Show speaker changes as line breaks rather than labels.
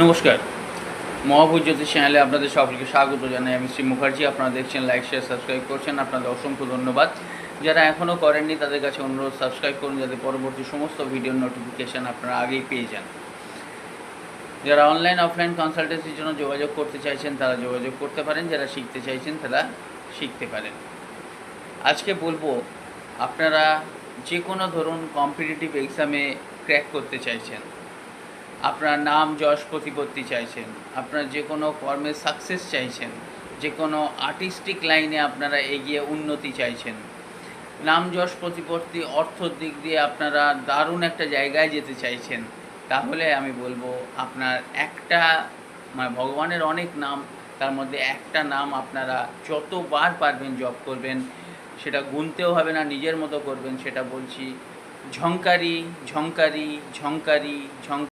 নমস্কার। মহাভূত জ্যোতিষ চ্যানেলে আপনাদের সকলকে স্বাগত জানাই। আমি শ্রী মুখার্জি, আপনারা দেখছেন লাইক শেয়ার সাবস্ক্রাইব করছেন। আপনাদের অসংখ্য ধন্যবাদ। যারা এখনও করেননি, তাদের কাছে অনুরোধ সাবস্ক্রাইব করুন যাতে পরবর্তী সমস্ত ভিডিও নোটিফিকেশান আপনারা আগেই পেয়ে যান। যারা অনলাইন অফলাইন কনসালটেন্সির জন্য যোগাযোগ করতে চাইছেন, তারা যোগাযোগ করতে পারেন। যারা শিখতে চাইছেন, তারা শিখতে পারেন। আজকে বলব, আপনারা যে কোনো ধরুন কম্পিটিটিভ এক্সামে ক্র্যাক করতে চাইছেন। আপনার নাম যশ প্রতিপত্তি চাইছেন, আপনার যে কোনো কর্মে সাকসেস চাইছেন, যে কোনো আর্টিস্টিক লাইনে আপনারা এগিয়ে উন্নতি চাইছেন। নাম যশ প্রতিপত্তি অর্থর দিক দিয়ে আপনারা দারুণ একটা জায়গায় যেতে চাইছেন। তাহলে আমি বলব, আপনার একটা মানে ভগবানের অনেক নাম, তার মধ্যে একটা নাম আপনারা যতবার পারবেন জপ করবেন, সেটা গুনতেও হবে না, নিজের মতো করবেন, সেটা বলছি, ঝংকারি ঝংকারি ঝংকারি ঝঙ্কারি